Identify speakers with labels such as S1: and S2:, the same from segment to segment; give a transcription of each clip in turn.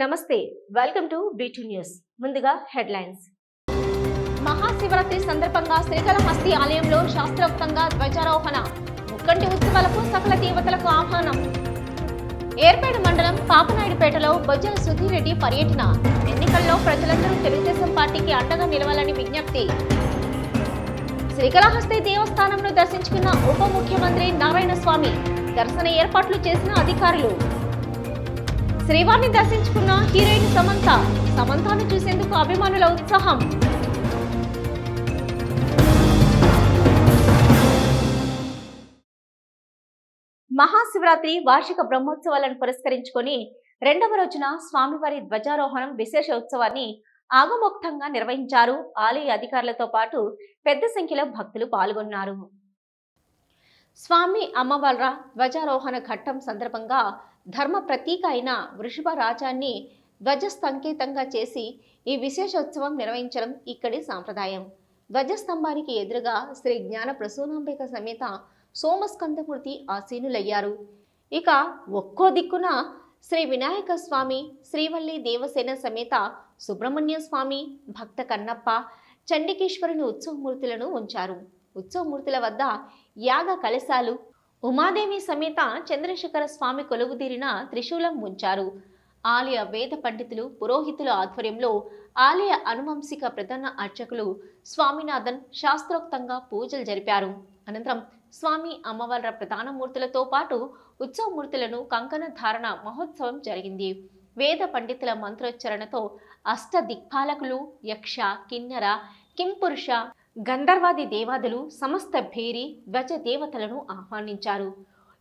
S1: నమస్తే welcome to BT news. ముందుగా headlines. Mahashivratri సందర్భంగా శ్రీకాళహస్తి ఆలయంలో శాస్త్రోక్తంగా ధ్వజారోహణ. ముక్కంటి ఉత్సవాలకు సకల దేవతలకు ఆహ్వానం. ఏర్పేట మండలం పాపనాయుడుపేటలో బొజ్జల సుధీరెడ్డి పర్యటన. ఎన్నికల్లో ప్రజలందరూ తెలుగుదేశం పార్టీకి అండగా నిలవాలని విజ్ఞప్తి. శ్రీకాళహస్తి దేవస్థానంను దర్శించుకున్న ఉప ముఖ్యమంత్రి నారాయణ స్వామి దర్శన ఏర్పాట్లు చేసిన అధికారులు. శ్రీవారిని దర్శించుకున్న హీరోయిన్ సమంత. సమంతను చూసేందుకు అభిమానుల ఉత్సాహం. మహాశివరాత్రి వార్షిక బ్రహ్మోత్సవాలను పురస్కరించుకొని రెండవ రోజున స్వామివారి ధ్వజారోహణం విశేష ఉత్సవాన్ని ఆగమోక్తంగా నిర్వహించారు ఆలయ అధికారులతో పాటు పెద్ద సంఖ్యలో భక్తులు పాల్గొన్నారు. స్వామి అమ్మవార్ల ధ్వజారోహణ ఘట్టం సందర్భంగా ధర్మ ప్రతీక అయిన వృషభ రాజాన్ని ధ్వజ సంకేతంగా చేసి ఈ విశేషోత్సవం నిర్వహించడం ఇక్కడి సాంప్రదాయం. ధ్వజస్తంభానికి ఎదురుగా శ్రీ జ్ఞాన ప్రసూనాంబిక సమేత సోమస్కందమూర్తి ఆసీనులయ్యారు. ఇక ఒక్కో దిక్కున శ్రీ వినాయక స్వామి శ్రీవల్లి దేవసేన సమేత సుబ్రహ్మణ్య స్వామి భక్త కన్నప్ప చండికేశ్వరుని ఉత్సవమూర్తులను ఉంచారు. ఉత్సవమూర్తుల వద్ద యాగ కలశాలు ఉమాదేవి సమేత చంద్రశేఖర స్వామి కొలువుదీరిన త్రిశూలం ఉంచారు. ఆలయ వేద పండితులు పురోహితుల ఆధ్వర్యంలో ఆలయ అనువంశిక ప్రధాన అర్చకులు స్వామినాథన్ శాస్త్రోక్తంగా పూజలు జరిపారు. అనంతరం స్వామి అమ్మవార్ల ప్రధాన మూర్తులతో పాటు ఉత్సవమూర్తులను కంకణ ధారణ మహోత్సవం జరిగింది. వేద పండితుల మంత్రోచ్చరణతో అష్ట దిక్పాలకులు యక్ష కిన్నెర కింపురుష గంధర్వాది దేవాదులు సమస్త భేరి ధ్వజ దేవతలను ఆహ్వానించారు.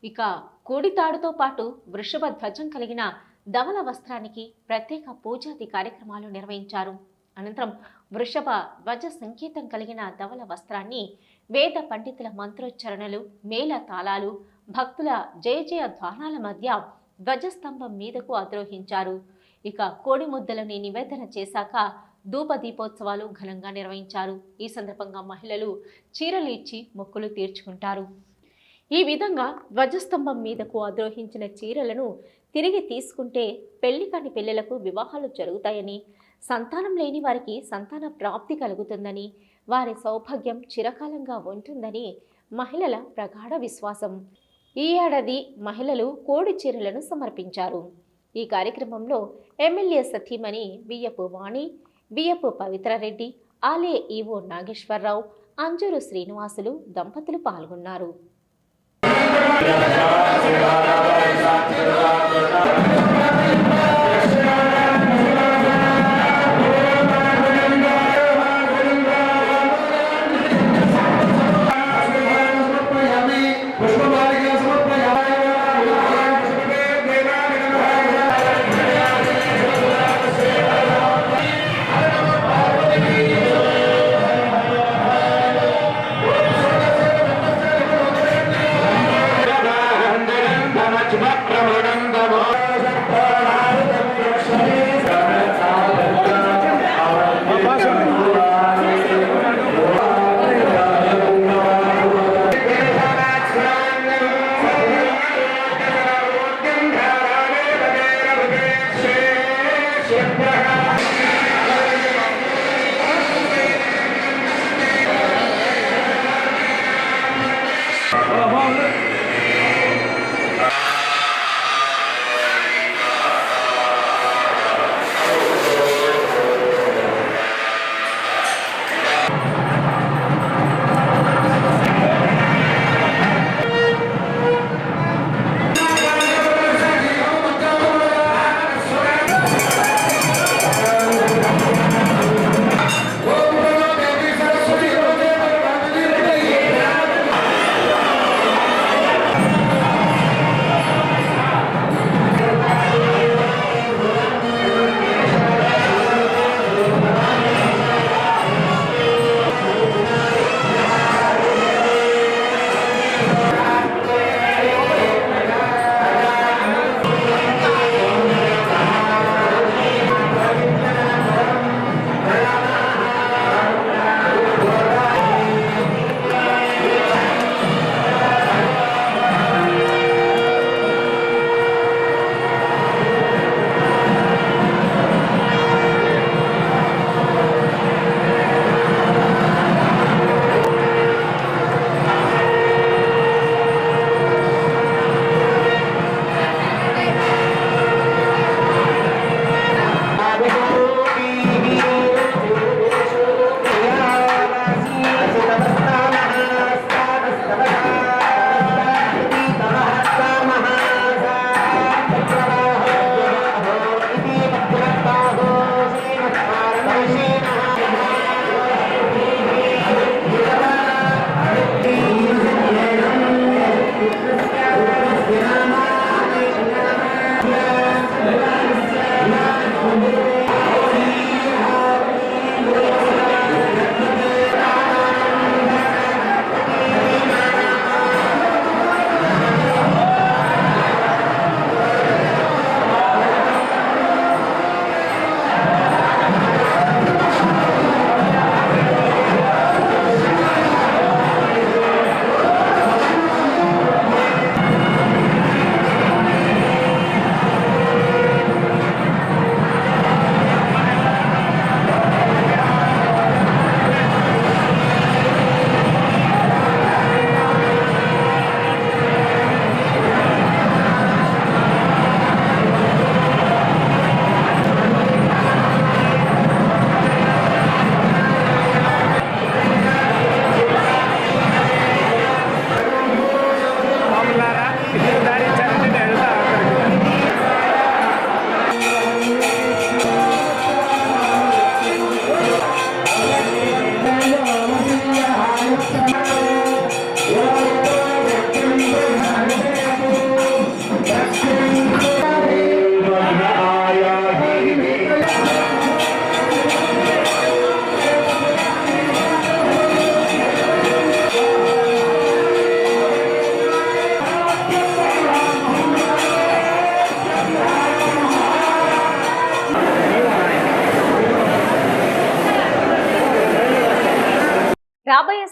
S1: ఇక కోడితాడుతో పాటు వృషభ ధ్వజం కలిగిన ధవల వస్త్రానికి ప్రత్యేక పూజాది కార్యక్రమాలు నిర్వహించారు. అనంతరం వృషభ ధ్వజ సంకేతం కలిగిన ధవల వస్త్రాన్ని వేద పండితుల మంత్రోచ్చరణలు మేళ తాళాలు భక్తుల జయ జయ ధ్వానాల మధ్య ధ్వజస్తంభం మీదకు అధిరోహించారు. ఇక కోడి ముద్దలని నివేదన చేశాక ధూప దీపోత్సవాలు ఘనంగా నిర్వహించారు. ఈ సందర్భంగా మహిళలు చీరలు ఇచ్చి మొక్కులు తీర్చుకుంటారు. ఈ విధంగా ధ్వజస్తంభం మీదకు అద్రోహించిన చీరలను తిరిగి తీసుకుంటే పెళ్ళి కాని పిల్లలకు వివాహాలు జరుగుతాయని సంతానం లేని వారికి సంతాన ప్రాప్తి కలుగుతుందని వారి సౌభాగ్యం చిరకాలంగా ఉంటుందని మహిళల ప్రగాఢ విశ్వాసం. ఈ ఏడాది మహిళలు కోడి చీరలను సమర్పించారు. ఈ కార్యక్రమంలో ఎమ్మెల్యే సతీమణి బియ్యపు వాణి బియ్యపు పవిత్రారెడ్డి ఆలయ ఈవో నాగేశ్వరరావు అంజూరు శ్రీనివాసులు దంపతులు పాల్గొన్నారు.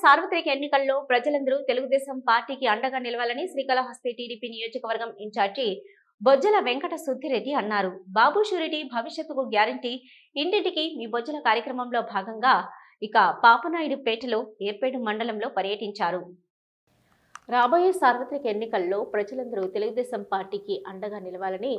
S1: సార్వత్రిక ఎన్నికల్లో ప్రజలందరూ తెలుగుదేశం పార్టీకి అండగా నిలవాలని శ్రీకాళహస్తి టీడీపీ నియోజకవర్గం ఇన్ఛార్జి బొజ్జల వెంకట సుద్దిరెడ్డి అన్నారు. బాబు షూరిటీ భవిష్యత్తుకు గ్యారంటీ. ఇంటింటికి మీ బొజ్జల కార్యక్రమంలో భాగంగా ఇక పాపనాయుడు పేటలో ఏర్పేడు మండలంలో పర్యటించారు. రాబోయే సార్వత్రిక ఎన్నికల్లో ప్రజలందరూ తెలుగుదేశం పార్టీకి అండగా నిలవాలని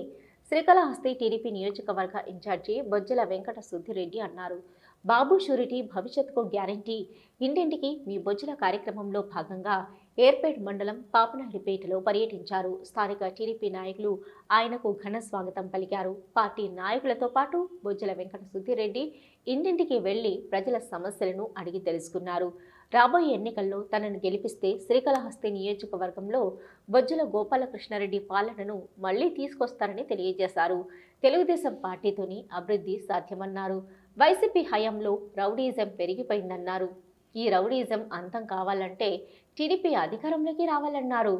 S1: శ్రీకాళహస్తి టీడీపీ నియోజకవర్గ ఇన్ఛార్జి బొజ్జల వెంకట సుద్దిరెడ్డి అన్నారు. బాబు షూరిటీ భవిష్యత్తుకు గ్యారంటీ. ఇంటింటికి మీ బొజ్జుల కార్యక్రమంలో భాగంగా ఏర్పేట్ మండలం పాపనాయుడిపేటలో పర్యటించారు. స్థానిక టీడీపీ నాయకులు ఆయనకు ఘన స్వాగతం పలికారు. పార్టీ నాయకులతో పాటు బొజ్జల వెంకట సుధీరెడ్డి ఇంటింటికి వెళ్ళి ప్రజల సమస్యలను అడిగి తెలుసుకున్నారు. రాబోయే ఎన్నికల్లో తనను గెలిపిస్తే శ్రీకాళహస్తి నియోజకవర్గంలో బొజ్జల గోపాలకృష్ణారెడ్డి పాలనను మళ్ళీ తీసుకొస్తారని తెలియజేశారు. తెలుగుదేశం పార్టీతోని అభివృద్ధి సాధ్యమన్నారు. వైసీపీ హయాంలో రౌడీజం పెరిగిపోయిందన్నారు. ఈ రౌడీజం అంతం కావాలంటే టీడీపీ అధికారంలోకి రావాలన్నారు.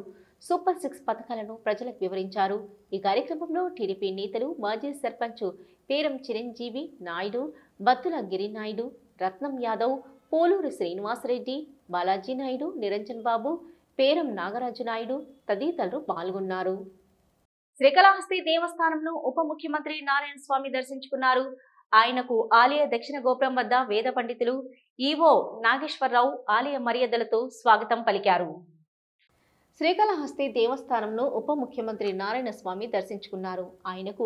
S1: సూపర్ సిక్స్ పథకాలను ప్రజలకు వివరించారు. ఈ కార్యక్రమంలో టీడీపీ నేతలు మాజీ సర్పంచ్ పేరం చిరంజీవి నాయుడు బత్తుల గిరినాయుడు రత్నం యాదవ్ పోలూరు శ్రీనివాసరెడ్డి బాలాజీ నాయుడు నిరంజన్ బాబు పేరం నాగరాజు నాయుడు తదితరులు పాల్గొన్నారు. శ్రీకాళహస్తి దేవస్థానంలో ఉప ముఖ్యమంత్రి నారాయణ స్వామి దర్శించుకున్నారు. ఆయనకు ఆలయ దక్షిణ గోపురం వద్ద వేద పండితులు ఈవో నాగేశ్వరరావు ఆలయ మర్యాదలతో స్వాగతం పలికారు. శ్రీకాళహస్తి దేవస్థానంలో ఉప ముఖ్యమంత్రి నారాయణ స్వామి దర్శించుకున్నారు. ఆయనకు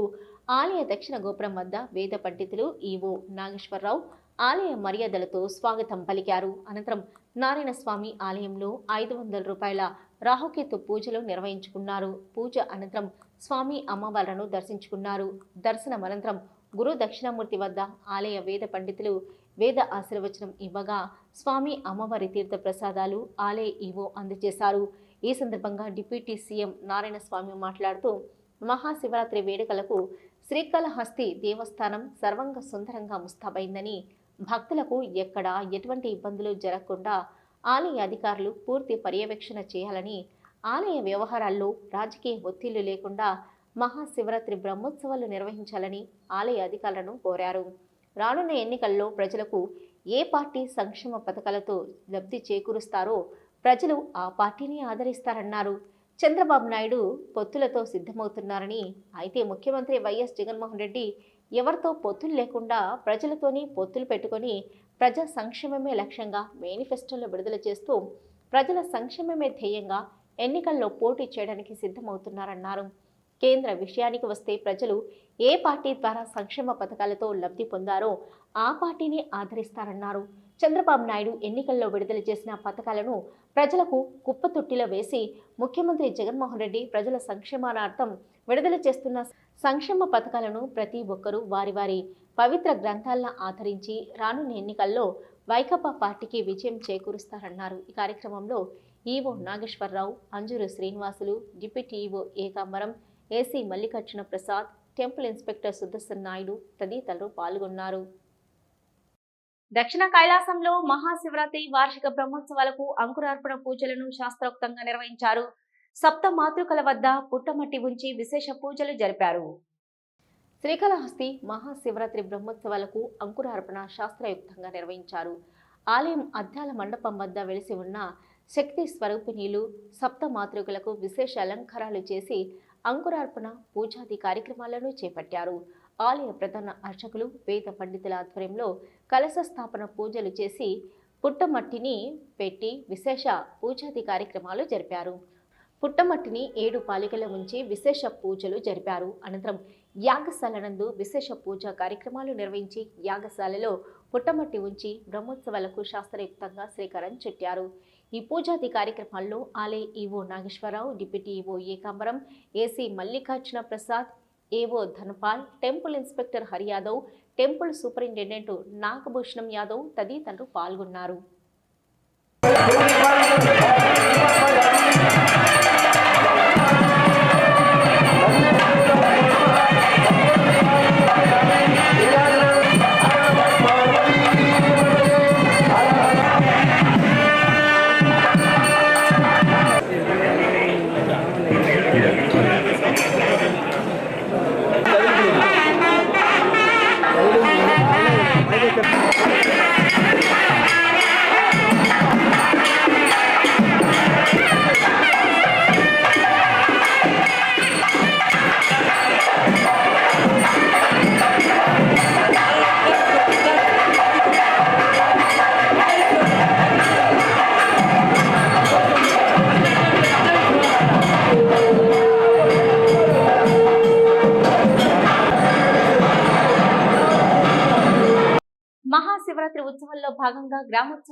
S1: ఆలయ దక్షిణ గోపురం వద్ద వేద పండితులు ఈవో నాగేశ్వరరావు ఆలయ మర్యాదలతో స్వాగతం పలికారు. అనంతరం నారాయణ స్వామి ఆలయంలో ఐదు వందల రూపాయల రాహుకేతు పూజలు నిర్వహించుకున్నారు. పూజ అనంతరం స్వామి అమ్మవార్లను దర్శించుకున్నారు. దర్శనం అనంతరం గురు దక్షిణామూర్తి వద్ద ఆలయ వేద పండితులు వేద ఆశీర్వచనం ఇవ్వగా స్వామి అమ్మవారి తీర్థ ప్రసాదాలు ఆలయ ఈవో అందజేశారు. ఈ సందర్భంగా డిప్యూటీ సీఎం నారాయణ స్వామి మాట్లాడుతూ మహాశివరాత్రి వేడుకలకు శ్రీకాళహస్తి దేవస్థానం సర్వంగ సుందరంగా ముస్తాబైందని భక్తులకు ఎక్కడా ఎటువంటి ఇబ్బందులు జరగకుండా ఆలయ అధికారులు పూర్తి పర్యవేక్షణ చేయాలని ఆలయ వ్యవహారాల్లో రాజకీయ ఒత్తిళ్ళు లేకుండా మహాశివరాత్రి బ్రహ్మోత్సవాలు నిర్వహించాలని ఆలయ అధికారులను కోరారు. రానున్న ఎన్నికల్లో ప్రజలకు ఏ పార్టీ సంక్షేమ పథకాలతో లబ్ధి చేకూరుస్తారో ప్రజలు ఆ పార్టీని ఆదరిస్తారన్నారు. చంద్రబాబు నాయుడు పొత్తులతో సిద్ధమవుతున్నారని అయితే ముఖ్యమంత్రి వైఎస్ జగన్మోహన్ రెడ్డి ఎవరితో పొత్తులు లేకుండా ప్రజలతోనే పొత్తులు పెట్టుకొని ప్రజా సంక్షేమమే లక్ష్యంగా మేనిఫెస్టోలో విడుదల చేస్తూ ప్రజల సంక్షేమమే ధ్యేయంగా ఎన్నికల్లో పోటీ చేయడానికి సిద్ధమవుతున్నారన్నారు. కేంద్ర విషయానికి వస్తే ప్రజలు ఏ పార్టీ ద్వారా సంక్షేమ పథకాలతో లబ్ధి పొందారో ఆ పార్టీని ఆదరిస్తారన్నారు. చంద్రబాబు నాయుడు ఎన్నికల్లో విడుదల చేసిన పథకాలను ప్రజలకు కుప్పతొట్టిలో వేసి ముఖ్యమంత్రి జగన్మోహన్ రెడ్డి ప్రజల సంక్షేమానార్థం విడుదల చేస్తున్న సంక్షేమ పథకాలను ప్రతి ఒక్కరూ వారి వారి పవిత్ర గ్రంథాలను ఆదరించి రానున్న ఎన్నికల్లో వైకాపా పార్టీకి విజయం చేకూరుస్తారన్నారు. ఈ కార్యక్రమంలో EO Nageswara Rao Anjuru Srinivasulu deputy EO Ekambaram AC Mallikarjuna Prasad temple inspector Sudarshan Naidu తదితరులు పాల్గొన్నారు. దక్షిణ కైలాసంలో మహాశివరాత్రి వార్షిక బ్రహ్మోత్సవాలకు అంకురార్పణ పూజలను శాస్త్రోక్తంగా నిర్వహించారు. సప్త మాతృకల వద్ద పుట్టమట్టి ఉంచి విశేష పూజలు జరిపారు. శ్రీకాళహస్తి మహాశివరాత్రి బ్రహ్మోత్సవాలకు అంకురార్పణ శాస్త్రయుక్తంగా నిర్వహించారు. ఆలయం అద్దాల మండపం వద్ద వెలిసి ఉన్న శక్తి స్వరూపిణీలు సప్త మాతృకులకు విశేష అలంకారాలు చేసి అంకురార్పణ పూజాది కార్యక్రమాలను చేపట్టారు. ఆలయ ప్రధాన అర్చకులు వేద పండితుల ఆధ్వర్యంలో కలశ స్థాపన పూజలు చేసి పుట్టమట్టిని పెట్టి విశేష పూజాది కార్యక్రమాలు జరిపారు. పుట్టమట్టిని ఏడు పాలికల ఉంచి విశేష పూజలు జరిపారు. అనంతరం యాగశాల నందు విశేష పూజా కార్యక్రమాలు నిర్వహించి యాగశాలలో పుట్టమట్టి ఉంచి బ్రహ్మోత్సవాలకు శాస్త్రయుక్తంగా శ్రీకారం చుట్టారు. ఈ పూజాది కార్యక్రమాల్లో ఆలయ EO Nageswara Rao deputy EO Ekambaram AC Mallikarjuna Prasad AO Dhanpal temple inspector Hari Yadav temple superintendent Nagabhushanam Yadav తదితరులు పాల్గొన్నారు.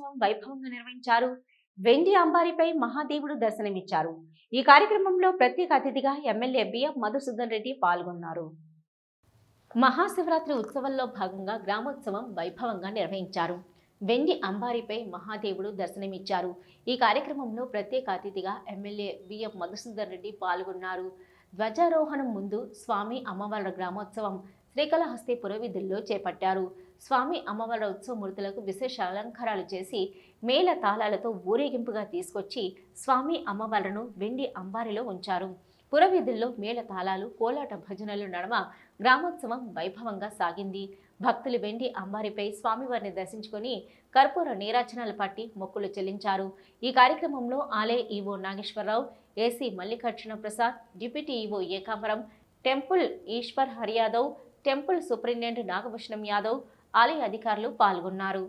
S1: గ్రామోత్సవం వైభవంగా నిర్వహించారు. వెండి అంబారిపై మహాదేవుడు దర్శనమిచ్చారు. ఈ కార్యక్రమంలో ప్రత్యేక అతిథిగా ఎమ్మెల్యే బిఎం మధుసూదన్ రెడ్డి పాల్గొన్నారు. మహాశివరాత్రి ఉత్సవంలో భాగంగా గ్రామోత్సవం వైభవంగా నిర్వహించారు. వెండి అంబారిపై మహాదేవుడు దర్శనమిచ్చారు. ఈ కార్యక్రమంలో ప్రత్యేక అతిథిగా ఎమ్మెల్యే బిఎం మధుసూదన్ రెడ్డి పాల్గొన్నారు. ధ్వజారోహణం ముందు స్వామి అమ్మవార్ల గ్రామోత్సవం శ్రీకాళహస్తి పురవీధుల్లో చేపట్టారు. స్వామి అమ్మవారి ఉత్సవమూర్తులకు విశేష అలంకారాలు చేసి మేళ తాళాలతో ఊరేగింపుగా తీసుకొచ్చి స్వామి అమ్మవార్లను వెండి అంబారిలో ఉంచారు. పురవీధుల్లో మేళ తాళాలు కోలాట భజనలు నడమ గ్రామోత్సవం వైభవంగా సాగింది. భక్తులు వెండి అంబారిపై స్వామివారిని దర్శించుకొని కర్పూర నీరాజనాలు పట్టి మొక్కులు చెల్లించారు. ఈ కార్యక్రమంలో ఆలయ EO Nageswara Rao AC Mallikarjuna Prasad deputy EO Ekambaram temple Eshwar Hari Yadav temple superintendent Nagabhushanam Yadav ఆలయ అధికారులు పాల్గొన్నారు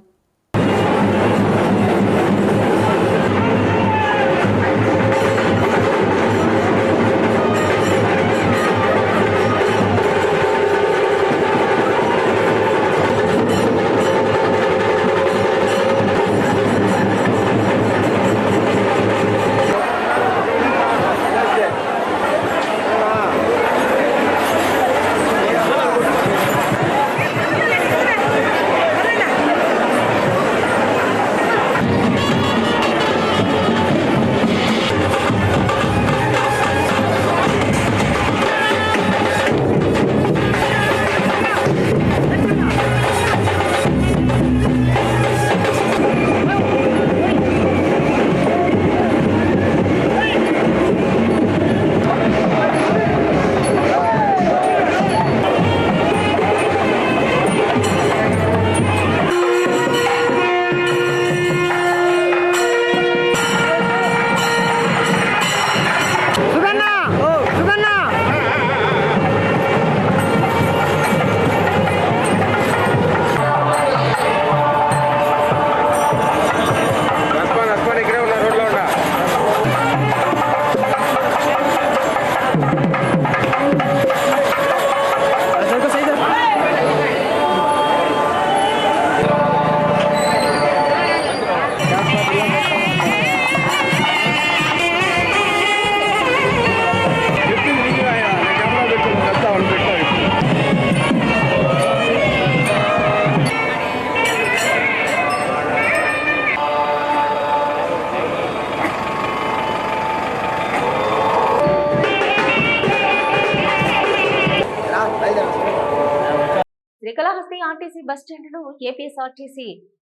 S1: బస్టాండ్ను APSRTC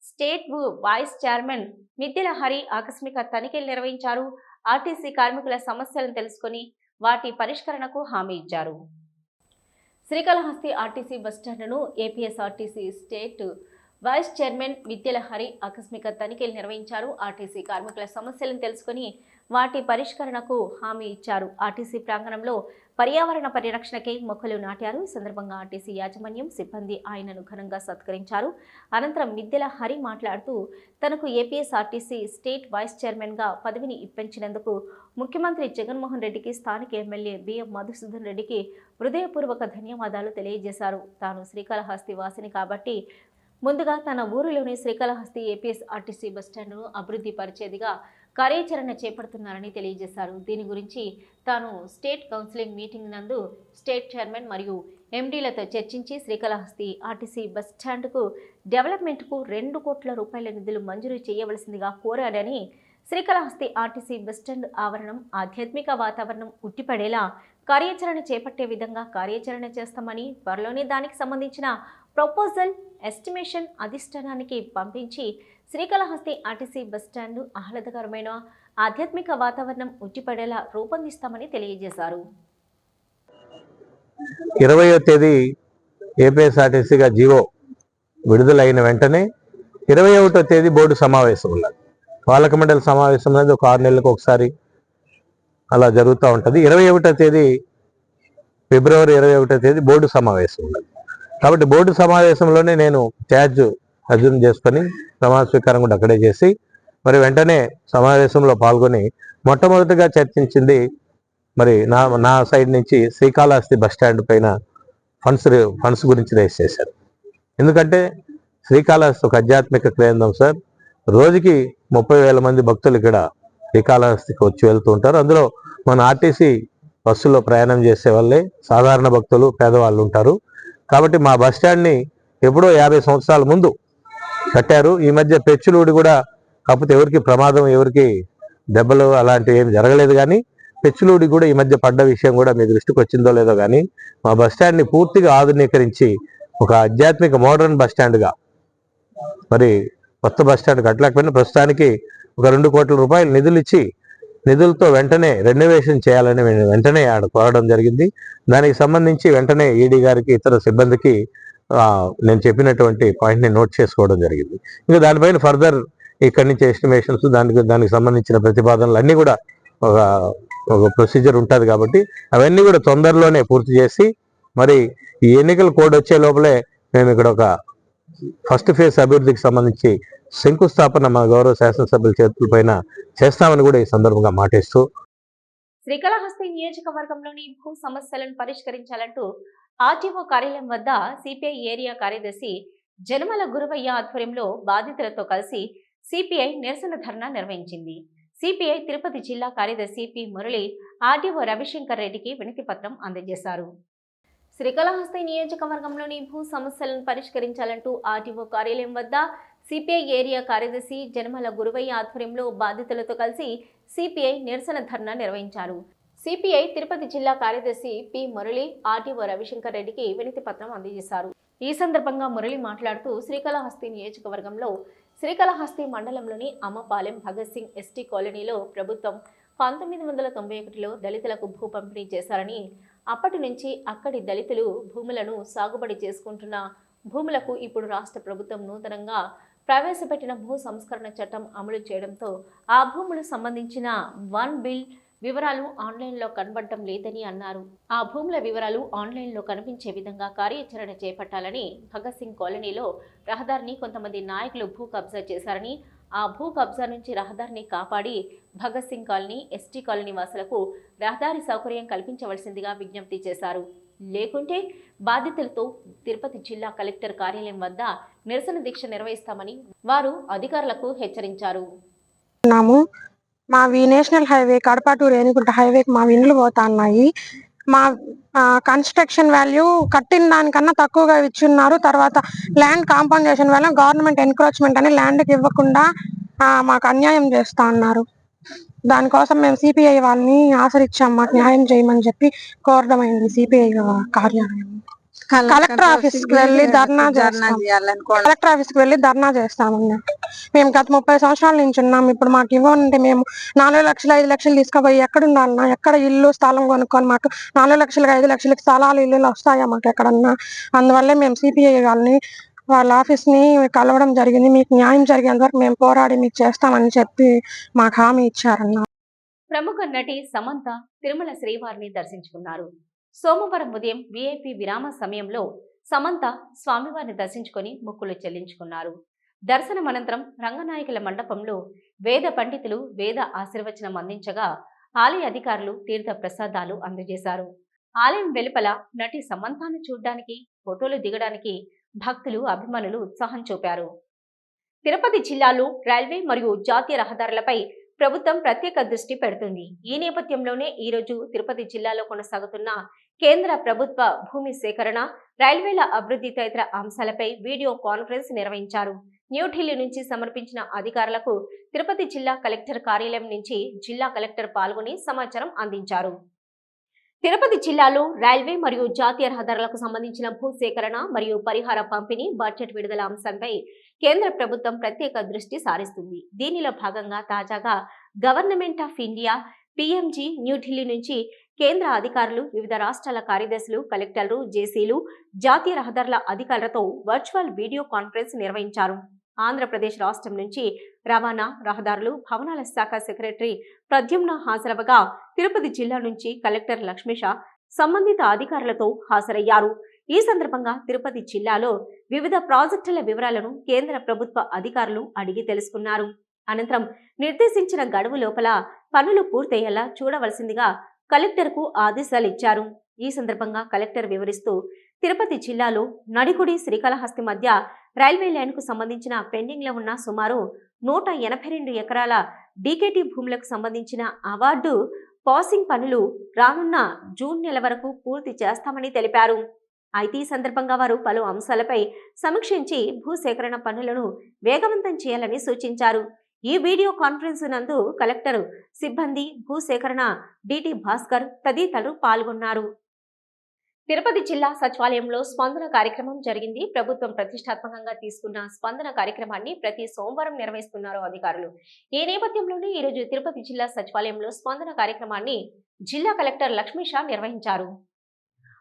S1: state vice chairman Middela Hari ఆకస్మిక తనిఖీలు నిర్వహించారు. ఆర్టీసీ కార్మికుల సమస్యలను తెలుసుకొని వాటి పరిష్కరణకు హామీ ఇచ్చారు. Srikalahasti RTC బస్టాండ్ను APSRTC state vice chairman Middela Hari ఆకస్మిక తనిఖీలు నిర్వహించారు. ఆర్టీసీ కార్మికుల సమస్యలను తెలుసుకొని వాటి పరిష్కరణకు హామీ ఇచ్చారు. ఆర్టీసీ ప్రాంగణంలో పర్యావరణ పరిరక్షణకై మొక్కలు నాటారు. ఈ సందర్భంగా ఆర్టీసీ యాజమాన్యం సిబ్బంది ఆయనను ఘనంగా సత్కరించారు. అనంతరం మిద్దెల హరి మాట్లాడుతూ తనకు ఏపీఎస్ఆర్టీసీ స్టేట్ వైస్ చైర్మన్గా పదవిని ఇప్పించినందుకు ముఖ్యమంత్రి జగన్మోహన్ రెడ్డికి స్థానిక ఎమ్మెల్యే బిఎం మధుసూదన్ రెడ్డికి హృదయపూర్వక ధన్యవాదాలు తెలియజేశారు. తాను శ్రీకాళహస్తి వాసిని కాబట్టి ముందుగా తన ఊరిలోని శ్రీకాళహస్తి ఏపీఎస్ ఆర్టీసీ బస్టాండ్ను అభివృద్ధి పరిచేదిగా కార్యాచరణ చేపడుతున్నారని తెలియజేశారు. దీని గురించి తాను స్టేట్ కౌన్సిలింగ్ మీటింగ్ నందు స్టేట్ చైర్మన్ మరియు ఎండీలతో చర్చించి శ్రీకాళహస్తి ఆర్టీసీ బస్ స్టాండ్కు డెవలప్మెంట్కు రెండు కోట్ల రూపాయల నిధులు మంజూరు చేయవలసిందిగా కోరాడని శ్రీకాళహస్తి ఆర్టీసీ బస్టాండ్ ఆవరణం ఆధ్యాత్మిక వాతావరణం ఉట్టిపడేలా కార్యాచరణ చేపట్టే విధంగా కార్యాచరణ చేస్తామని త్వరలోనే దానికి సంబంధించిన ప్రపోజల్ ఎస్టిమేషన్ అధిష్టానానికి పంపించి శ్రీకాళహస్తి ఆర్టీసీ బస్టాండ్ ఆహ్లాదకరమైన ఆధ్యాత్మిక వాతావరణం ఉట్టిపడేలా రూపొందిస్తామని తెలియజేశారు.
S2: ఇరవయో తేదీ ఏపీఎస్ఆర్టీసీగా జీవో విడుదలైన వెంటనే ఇరవై ఒకటో తేదీ బోర్డు సమావేశం ఉన్నది. పాలక మండలి సమావేశం అనేది ఒక ఆరు నెలలకు ఒకసారి అలా జరుగుతూ ఉంటుంది. ఇరవై ఒకటో తేదీ ఫిబ్రవరి ఇరవై ఒకటో తేదీ బోర్డు సమావేశం ఉన్నది. కాబట్టి బోర్డు సమావేశంలోనే నేను ఛార్జ్ అర్జున్ చేసుకొని ప్రమాణ స్వీకారం కూడా అక్కడే చేసి మరి వెంటనే సమావేశంలో పాల్గొని మొట్టమొదటిగా చర్చించింది మరి నా నా సైడ్ నుంచి శ్రీకాళహస్తి బస్ స్టాండ్ పైన ఫండ్స్ ఫండ్స్ గురించి రేస్ చేశారు. ఎందుకంటే శ్రీకాళహస్తి ఒక ఆధ్యాత్మిక కేంద్రం సార్. రోజుకి ముప్పై వేల మంది భక్తులు ఇక్కడ శ్రీకాళహస్తికి వచ్చి వెళ్తూ ఉంటారు. అందులో మన ఆర్టీసీ బస్సులో ప్రయాణం చేసే వాళ్ళే సాధారణ భక్తులు పేదవాళ్ళు ఉంటారు. కాబట్టి మా బస్ స్టాండ్ని ఎప్పుడో యాభై సంవత్సరాల ముందు కట్టారు. ఈ మధ్య పెచ్చులూడి కూడా కాకపోతే ఎవరికి ప్రమాదం ఎవరికి దెబ్బలు అలాంటివి ఏమి జరగలేదు కానీ పెచ్చులూడి కూడా ఈ మధ్య పడ్డ విషయం కూడా మీ దృష్టికి వచ్చిందో లేదో కానీ మా బస్ స్టాండ్ని పూర్తిగా ఆధునీకరించి ఒక ఆధ్యాత్మిక మోడర్న్ బస్ స్టాండ్గా మరి కొత్త బస్ స్టాండ్ కట్టలేకపోయినా ప్రస్తుతానికి ఒక రెండు కోట్ల రూపాయలు నిధులు ఇచ్చి నిధులతో వెంటనే రెనోవేషన్ చేయాలని వెంటనే ఆడ కోరడం జరిగింది. దానికి సంబంధించి వెంటనే ఈడీ గారికి ఇతర సిబ్బందికి నేను చెప్పినటువంటి పాయింట్ని నోట్ చేసుకోవడం జరిగింది. ఇంకా దానిపైన ఫర్దర్ ఇక్కడి నుంచి ఎస్టిమేషన్స్ దానికి దానికి సంబంధించిన ప్రతిపాదనలు అన్నీ కూడా ఒక ఒక ప్రొసీజర్ ఉంటుంది కాబట్టి అవన్నీ కూడా తొందరలోనే పూర్తి చేసి మరి ఈ ఎన్నికల కోడ్ వచ్చే లోపలే మేము ఇక్కడ ఒక ఫస్ట్ ఫేజ్ అభివృద్ధికి సంబంధించి శంకుస్థాపన మా గౌరవ శాసనసభ్యుల చేతులపైన చేస్తామని కూడా ఈ సందర్భంగా మాటిస్తూ
S1: శ్రీకాళహస్తి నియోజకవర్గంలోని భూ సమస్యలను పరిష్కరించాలంటూ ఆర్టీఓ కార్యాలయం వద్ద సిపిఐ ఏరియా కార్యదర్శి జనమల గురువయ్య ఆధ్వర్యంలో బాధితులతో కలిసి సిపిఐ నిరసన ధర్నా నిర్వహించింది. సిపిఐ తిరుపతి జిల్లా కార్యదర్శి పి మురళి ఆర్టీఓ రవిశంకర్ రెడ్డికి వినతి పత్రం అందజేశారు. శ్రీకాళహస్తి నియోజకవర్గంలోని భూ సమస్యలను పరిష్కరించాలంటూ ఆర్టీఓ కార్యాలయం వద్ద సిపిఐ ఏరియా కార్యదర్శి జనమల గురువయ్య ఆధ్వర్యంలో బాధితులతో కలిసి సిపిఐ నిరసన ధర్నా నిర్వహించారు. సిపిఐ తిరుపతి జిల్లా కార్యదర్శి పి మురళి ఆర్టీఓ రవిశంకర్ రెడ్డికి వినతి పత్రం అందజేశారు. ఈ సందర్భంగా మురళి మాట్లాడుతూ శ్రీకాళహస్తి నియోజకవర్గంలో శ్రీకాళహస్తి మండలంలోని అమ్మపాలెం భగత్ సింగ్ ఎస్టీ కాలనీలో ప్రభుత్వం పంతొమ్మిది వందల తొంభై ఒకటిలో దళితులకు భూ పంపిణీ చేశారని అప్పటి నుంచి అక్కడి దళితులు భూములను సాగుబడి చేసుకుంటున్న భూములకు ఇప్పుడు రాష్ట్ర ప్రభుత్వం నూతనంగా ప్రవేశపెట్టిన భూ సంస్కరణ చట్టం అమలు చేయడంతో ఆ భూములు సంబంధించిన వన్ బిల్ వివరాలు ఆన్లైన్లో కనబడటం లేదని అన్నారు. ఆ భూముల వివరాలు ఆన్లైన్లో కనిపించే విధంగా కార్యాచరణ చేపట్టాలని భగత్ సింగ్ కాలనీలో రహదారిని కొంతమంది నాయకులు భూ కబ్జా చేశారని ఆ భూ కబ్జా నుంచి రహదారిని కాపాడి Bhagat Singh colony ST colony వాసులకు రహదారి సౌకర్యం కల్పించవలసిందిగా విజ్ఞప్తి చేశారు. లేకుంటే బాధితులతో తిరుపతి జిల్లా కలెక్టర్ కార్యాలయం వద్ద నిరసన దీక్ష నిర్వహిస్తామని వారు అధికారులకు హెచ్చరించారు.
S3: మావి మా వి national highway Kadapa to Renigunta హైవేకి మా ఇండ్లు పోతాన్నాయి. మా కన్స్ట్రక్షన్ వాల్యూ కట్టిన దానికన్నా తక్కువగా ఇచ్చున్నారు. తర్వాత ల్యాండ్ కాంపౌండేషన్ వల్ల గవర్నమెంట్ ఎన్క్రోచ్మెంట్ అని ల్యాండ్కి ఇవ్వకుండా మాకు అన్యాయం చేస్తా ఉన్నారు దానికోసం మేము సిపిఐ వాళ్ళని ఆశ్రయించాం. మాకు న్యాయం చేయమని చెప్పి కోరడమైంది సిపిఐ కార్యాలయం. కలెక్టర్ ఆఫీస్కి వెళ్ళి ధర్నా చేస్తాం. కలెక్టర్ ఆఫీస్కి వెళ్ళి ధర్నా చేస్తామన్నట్టు మేము గత ముప్పై సంవత్సరాల నుంచి ఉన్నాం. ఇప్పుడు మాకు ఇవ్వనంటే మేము నాలుగు లక్షలు ఐదు లక్షలు తీసుకుపోయి ఎక్కడ ఉండాలన్నా ఎక్కడ ఇల్లు స్థలం కొనుక్కొని మాకు నాలుగు లక్షలకి ఐదు లక్షలకి స్థలాలు ఇల్లు వస్తాయా మాకు ఎక్కడన్నా? అందువల్లే మేము సిపిఐ వాళ్ళని వాళ్ళ ఆఫీస్ని కలవడం జరిగింది. మీకు న్యాయం జరిగేంత వరకు మేము పోరాడి మీకు చేస్తామని చెప్పి మాకు హామీ ఇచ్చారన్న.
S1: ప్రముఖ నటి సమంత తిరుమల శ్రీవారిని దర్శించుకున్నారు. సోమవారం ఉదయం విఐపి విరామ సమయంలో సమంత స్వామివారిని దర్శించుకొని మొక్కులు చెల్లించుకున్నారు. దర్శనం అనంతరం రంగనాయకుల మండపంలో వేద పండితులు వేద ఆశీర్వచనం అందించగా ఆలయ అధికారులు తీర్థ ప్రసాదాలు అందజేశారు. ఆలయం వెలుపల నటి సమంతాను చూడ్డానికి ఫోటోలు దిగడానికి భక్తులు అభిమానులు ఉత్సాహం చూపారు. తిరుపతి జిల్లాలో రైల్వే మరియు జాతీయ రహదారులపై ప్రభుత్వం ప్రత్యేక దృష్టి పెడుతుంది. ఈ నేపథ్యంలోనే ఈ రోజు తిరుపతి జిల్లాలో కొనసాగుతున్న కేంద్ర ప్రభుత్వ భూమి సేకరణ రైల్వేల అభివృద్ధి తదితర అంశాలపై వీడియో కాన్ఫరెన్స్ నిర్వహించారు. న్యూఢిల్లీ నుంచి సమర్పించిన అధికారులకు తిరుపతి జిల్లా కలెక్టర్ కార్యాలయం నుంచి జిల్లా కలెక్టర్ పాల్గొని సమాచారం అందించారు. తిరుపతి జిల్లాలో రైల్వే మరియు జాతీయ రహదారులకు సంబంధించిన భూ సేకరణ మరియు పరిహార పంపిణీ బడ్జెట్ విడుదల అంశంపై కేంద్ర ప్రభుత్వం ప్రత్యేక దృష్టి సారిస్తుంది. దీనిలో భాగంగా తాజాగా government of India PMG New Delhi నుంచి కేంద్ర అధికారులు వివిధ రాష్ట్రాల కార్యదర్శులు కలెక్టర్లు జేసీలు జాతీయ రహదారుల అధికారులతో వర్చువల్ వీడియో కాన్ఫరెన్స్ నిర్వహించారు. ఆంధ్రప్రదేశ్ రాష్ట్రం నుంచి రవాణా రహదారులు భవనాల శాఖ సెక్రటరీ ప్రద్యుమ్న హాజరవగా తిరుపతి జిల్లా నుంచి కలెక్టర్ లక్ష్మీష సంబంధిత అధికారులతో హాజరయ్యారు. ఈ సందర్భంగా తిరుపతి జిల్లాలో వివిధ ప్రాజెక్టుల వివరాలను కేంద్ర ప్రభుత్వ అధికారులు అడిగి తెలుసుకున్నారు. అనంతరం నిర్దేశించిన గడువు లోపల పనులు పూర్తయ్యేలా చూడవలసిందిగా కలెక్టర్కు ఆదేశాలు ఇచ్చారు. ఈ సందర్భంగా కలెక్టర్ వివరిస్తూ తిరుపతి జిల్లాలో నడికుడి శ్రీకాళహస్తి మధ్య రైల్వే లైన్కు సంబంధించిన పెండింగ్లో ఉన్న సుమారు నూట ఎనభై రెండు ఎకరాల డీకేటీ భూములకు సంబంధించిన అవార్డు పాసింగ్ పనులు రానున్న జూన్ నెల వరకు పూర్తి చేస్తామని తెలిపారు. అయితే ఈ సందర్భంగా వారు పలు అంశాలపై సమీక్షించి భూసేకరణ పనులను వేగవంతం చేయాలని సూచించారు. ఈ వీడియో కాన్ఫరెన్స్ నందు కలెక్టర్ సిబ్బంది భూసేకరణ డిటి భాస్కర్ తదితరులు పాల్గొన్నారు. తిరుపతి జిల్లా సచివాలయంలో స్పందన కార్యక్రమం జరిగింది. ప్రభుత్వం ప్రతిష్టాత్మకంగా తీసుకున్న స్పందన కార్యక్రమాన్ని ప్రతి సోమవారం నిర్వహిస్తున్నారు అధికారులు. ఈ నేపథ్యంలోనే ఈరోజు తిరుపతి జిల్లా సచివాలయంలో స్పందన కార్యక్రమాన్ని జిల్లా కలెక్టర్ లక్ష్మీషా నిర్వహించారు.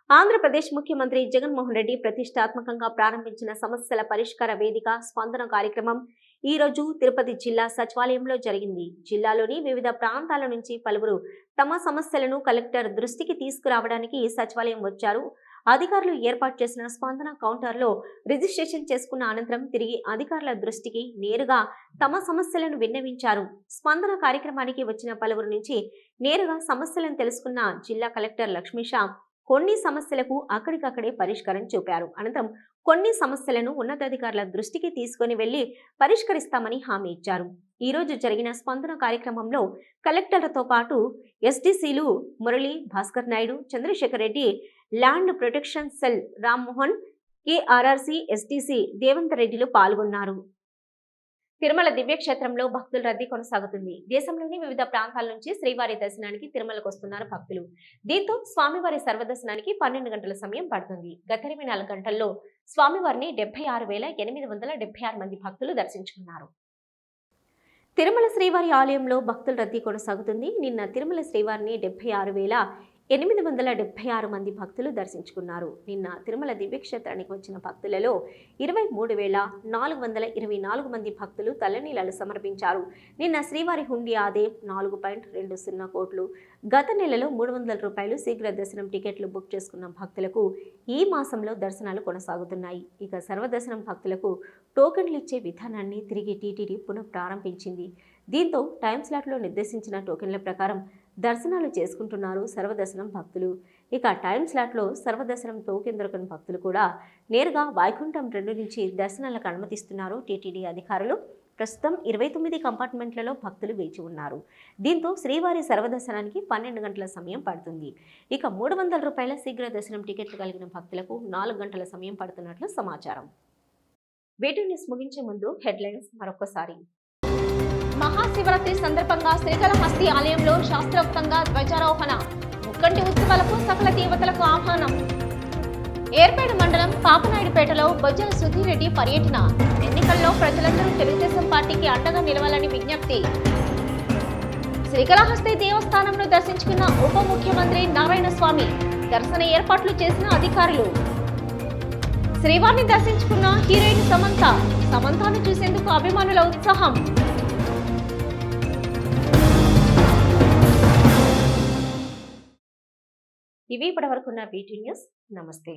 S1: ఆంధ్రప్రదేశ్ ముఖ్యమంత్రి జగన్మోహన్ రెడ్డి ప్రతిష్టాత్మకంగా ప్రారంభించిన సమస్యల పరిష్కార వేదిక స్పందన కార్యక్రమం ఈ రోజు తిరుపతి జిల్లా సచివాలయంలో జరిగింది. జిల్లాలోని వివిధ ప్రాంతాల నుంచి పలువురు తమ సమస్యలను కలెక్టర్ దృష్టికి తీసుకురావడానికి సచివాలయం వచ్చారు. అధికారులు ఏర్పాటు చేసిన స్పందన కౌంటర్లో రిజిస్ట్రేషన్ చేసుకున్న అనంతరం తిరిగి అధికారుల దృష్టికి నేరుగా తమ సమస్యలను విన్నవించారు. స్పందన కార్యక్రమానికి వచ్చిన పలువురు నుంచి నేరుగా సమస్యలను తెలుసుకున్న జిల్లా కలెక్టర్ లక్ష్మీషా కొన్ని సమస్యలకు అక్కడికక్కడే పరిష్కారం చూపారు. అనంతరం కొన్ని సమస్యలను ఉన్నతాధికారుల దృష్టికి తీసుకొని వెళ్ళి పరిష్కరిస్తామని హామీ ఇచ్చారు. ఈ రోజు జరిగిన స్పందన కార్యక్రమంలో కలెక్టర్లతో పాటు ఎస్డీసీలు Murali Bhaskar Naidu Chandrasekhar Reddy land protection cell Rammohan KRRC STC Devanth రెడ్డిలు పాల్గొన్నారు. తిరుమల దివ్యక్షేత్రంలో భక్తుల రద్దీ కొనసాగుతుంది. దేశంలోని వివిధ ప్రాంతాల నుంచి శ్రీవారి దర్శనానికి తిరుమలకు వస్తున్నారు భక్తులు. దీంతో స్వామివారి సర్వదర్శనానికి పన్నెండు గంటల సమయం పడుతుంది. గత ఇరవై నాలుగు గంటల్లో స్వామివారిని డెబ్బై ఆరు వేల ఎనిమిది వందల డెబ్బై ఆరు మంది భక్తులు దర్శించుకున్నారు. తిరుమల శ్రీవారి ఆలయంలో భక్తుల రద్దీ కొనసాగుతుంది. నిన్న తిరుమల శ్రీవారిని డెబ్బై ఆరు వేల ఎనిమిది వందల డెబ్బై ఆరు మంది భక్తులు దర్శించుకున్నారు. నిన్న తిరుమల దివ్యక్షేత్రానికి వచ్చిన భక్తులలో ఇరవై మూడు వేల నాలుగు వందల ఇరవై నాలుగు మంది భక్తులు తలనీలాలు సమర్పించారు. నిన్న శ్రీవారి హుండీ ఆదే నాలుగు పాయింట్ రెండు సున్నా కోట్లు గత నెలలో మూడు వందల రూపాయలు శీఘ్ర దర్శనం టికెట్లు బుక్ చేసుకున్న భక్తులకు ఈ మాసంలో దర్శనాలు కొనసాగుతున్నాయి. ఇక సర్వదర్శనం భక్తులకు టోకెన్లు ఇచ్చే విధానాన్ని తిరిగి టీటీడీ పునః ప్రారంభించింది దీంతో టైం స్లాట్లో నిర్దేశించిన టోకెన్ల ప్రకారం దర్శనాలు చేసుకుంటున్నారు సర్వదర్శనం భక్తులు. ఇక టైం స్లాట్లో సర్వదర్శనం టోకెన్ భక్తులు కూడా నేరుగా వైకుంఠం రెండు నుంచి దర్శనాలకు అనుమతిస్తున్నారు టీటీడీ అధికారులు. ప్రస్తుతం ఇరవై తొమ్మిది కంపార్ట్మెంట్లలో భక్తులు వేచి ఉన్నారు. దీంతో శ్రీవారి సర్వదర్శనానికి పన్నెండు గంటల సమయం పడుతుంది. ఇక మూడు వందల రూపాయల శీఘ్ర దర్శనం టికెట్లు కలిగిన భక్తులకు నాలుగు గంటల సమయం పడుతున్నట్లు సమాచారం. వీటి న్యూస్ ముగించే ముందు హెడ్లైన్స్ మరొకసారి మహాశివరాత్రి సందర్భంగా శ్రీకాళహస్తి ఆలయంలో శాస్త్రోక్తంగా ధ్వజారోహణ. ముక్కంటి ఉత్సవాలకు సకల దేవతలకు ఆహ్వానం. ఏర్పేడు మండలం పాపనాయుడుపేటలో బొజ్జల సుధీరెడ్డి పర్యటన. ఎన్నికల్లో ప్రజలందరూ తెలుగుదేశం పార్టీకి అండగా నిలవాలని విజ్ఞప్తి. శ్రీకాళహస్తి దేవస్థానంను దర్శించుకున్న ఉప ముఖ్యమంత్రి నారాయణ స్వామి దర్శన ఏర్పాట్లు చేసిన అధికారులు. శ్రీవారిని దర్శించుకున్న హీరోయిన్ సమంత. సమంతాను చూసేందుకు అభిమానుల ఉత్సాహం. ఇవి ఇప్పటివరకున్న బీటీ న్యూస్. నమస్తే.